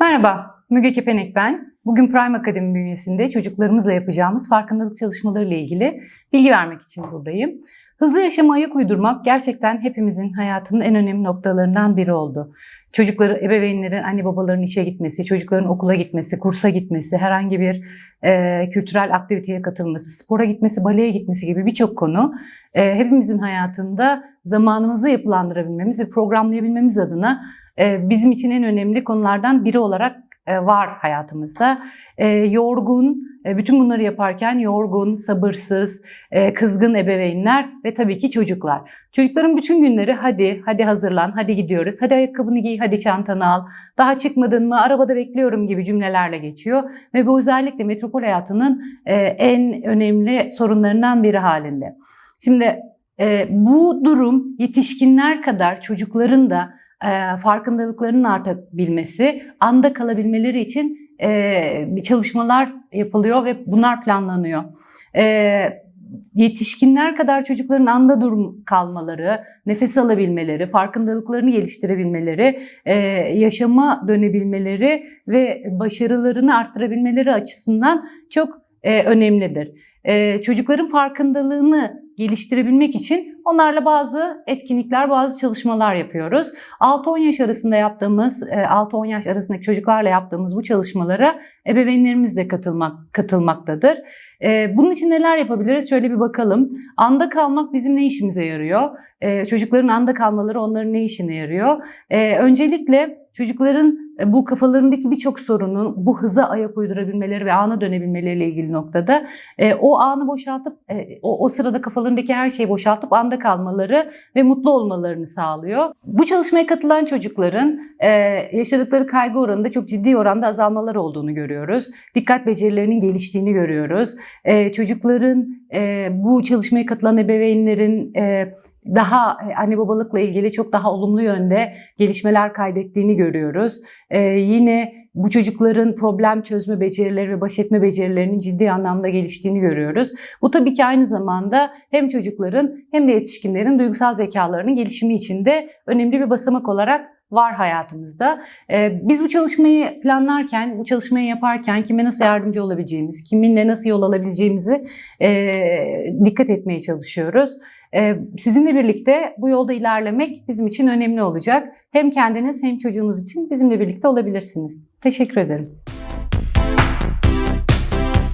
Merhaba, Müge Kepenek ben. Bugün Prime Akademi bünyesinde çocuklarımızla yapacağımız farkındalık çalışmaları ile ilgili bilgi vermek için buradayım. Hızlı yaşama ayak uydurmak gerçekten hepimizin hayatının en önemli noktalarından biri oldu. Çocukları, ebeveynlerin, anne babaların işe gitmesi, çocukların okula gitmesi, kursa gitmesi, herhangi bir e, kültürel aktiviteye katılması, spora gitmesi, baleye gitmesi gibi birçok konu e, hepimizin hayatında zamanımızı yapılandırabilmemiz ve programlayabilmemiz adına e, bizim için en önemli konulardan biri olarak var hayatımızda. E, yorgun, e, bütün bunları yaparken yorgun, sabırsız, e, kızgın ebeveynler ve tabii ki çocuklar. Çocukların bütün günleri hadi, hadi hazırlan, hadi gidiyoruz, hadi ayakkabını giy, hadi çantanı al, daha çıkmadın mı, arabada bekliyorum gibi cümlelerle geçiyor. Ve bu özellikle metropol hayatının e, en önemli sorunlarından biri halinde. Şimdi e, bu durum yetişkinler kadar çocukların da e, farkındalıklarının artabilmesi, anda kalabilmeleri için e, çalışmalar yapılıyor ve bunlar planlanıyor. E, yetişkinler kadar çocukların anda durum kalmaları, nefes alabilmeleri, farkındalıklarını geliştirebilmeleri, e, yaşama dönebilmeleri ve başarılarını arttırabilmeleri açısından çok e, önemlidir. E, çocukların farkındalığını geliştirebilmek için onlarla bazı etkinlikler, bazı çalışmalar yapıyoruz. 6-10 yaş arasında yaptığımız, 6-10 yaş arasındaki çocuklarla yaptığımız bu çalışmalara ebeveynlerimiz de katılmak, katılmaktadır. Bunun için neler yapabiliriz? Şöyle bir bakalım. Anda kalmak bizim ne işimize yarıyor? Çocukların anda kalmaları onların ne işine yarıyor? Öncelikle çocukların bu kafalarındaki birçok sorunun bu hıza ayak uydurabilmeleri ve ana dönebilmeleriyle ilgili noktada e, o anı boşaltıp e, o, sırada kafalarındaki her şeyi boşaltıp anda kalmaları ve mutlu olmalarını sağlıyor. Bu çalışmaya katılan çocukların e, yaşadıkları kaygı oranında çok ciddi oranda azalmalar olduğunu görüyoruz. Dikkat becerilerinin geliştiğini görüyoruz. E, çocukların e, bu çalışmaya katılan ebeveynlerin e, daha anne babalıkla ilgili çok daha olumlu yönde gelişmeler kaydettiğini görüyoruz. Ee, yine bu çocukların problem çözme becerileri ve baş etme becerilerinin ciddi anlamda geliştiğini görüyoruz. Bu tabii ki aynı zamanda hem çocukların hem de yetişkinlerin duygusal zekalarının gelişimi için de önemli bir basamak olarak var hayatımızda. Ee, biz bu çalışmayı planlarken, bu çalışmayı yaparken kime nasıl yardımcı olabileceğimiz, kiminle nasıl yol alabileceğimizi e, dikkat etmeye çalışıyoruz. E, sizinle birlikte bu yolda ilerlemek bizim için önemli olacak. Hem kendiniz hem çocuğunuz için bizimle birlikte olabilirsiniz. Teşekkür ederim.